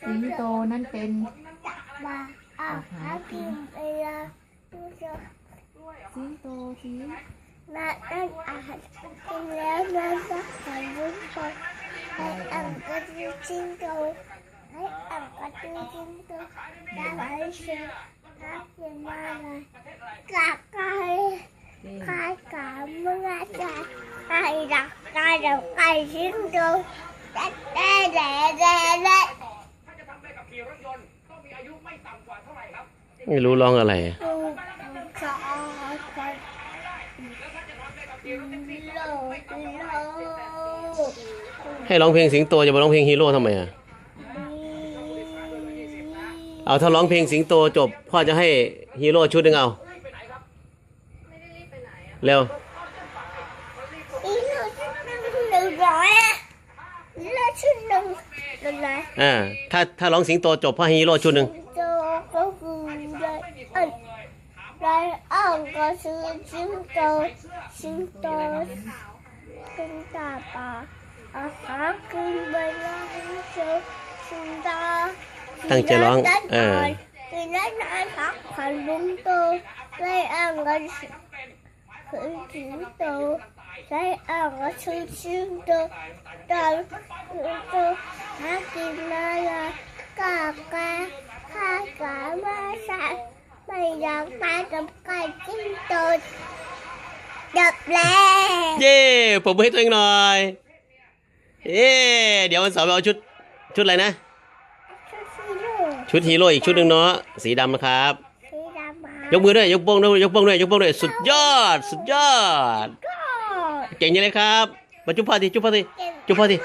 สิงโตนั้นเป็นมาเอาหากินไปละดูจะสิงโตสีมานั่นอาหารกินแล้วนะสักหันบุญชนให้อ่างกระดูกจิ้งโตให้อ่างกระดูกจิ้งโตได้ไหมเชื่อนักกินมาเลยกะไก่เก่งไก่กะมึงอาจารย์ไก่ดักไก่ดักไก่จิ้งโตแต่แต่แต่แต่แต่ ไม่รู้ร้องอะไรดูจอคอยโลโลให้ร้องเพลงสิงโตจะมาร้องเพลงฮีโร่ทำไมอะเอาถ้าร้องเพลงสิงโตจบพ่อจะให้ฮีโร่ชุดหนึ่งเอาเร็วอีโลชุดหนึ่งหนึ่งร้อยอะอีโลชุดหนึ่งหนึ่งร้อยอ่าถ้าถ้าร้องสิงโตจบพ่อให้ฮีโร่ชุดหนึ่งโตก็คือ ได้อันได้อ่างก็ซื้อสิงโตสิงโตสิงตาปาอาหารกินไปแล้วเจอสิงตาตั้งใจร้องเออกินแล้นานพักผ่อนลุงโตได้อ่างก็คือสิงโตได้อ่างก็ซื้อสิงโตตอนสิงโตหากินมาละกากาข้ากามาส่ไม่ อยากตายกับไก่สิงโตดับแล้วเย่ผมอให้ตัวเองหน่อยเย่เดี๋ยววันเสาร์ไปเอาชุดชุดอะไรนะชุดสีเหลืองชุดฮีโร่อีกชุดหนึ่งเนาะสีดำนะครับ สีดำมายกมือด้วยยกโป้งด้วยยกโป้งด้วยยกโป้งด้วยสุดยอด สุดยอดก็เก่งยังเลยครับมาจุ๊บพ่อทีจุ๊บพ่อทีเก็บจุ๊บพ่อทีมือ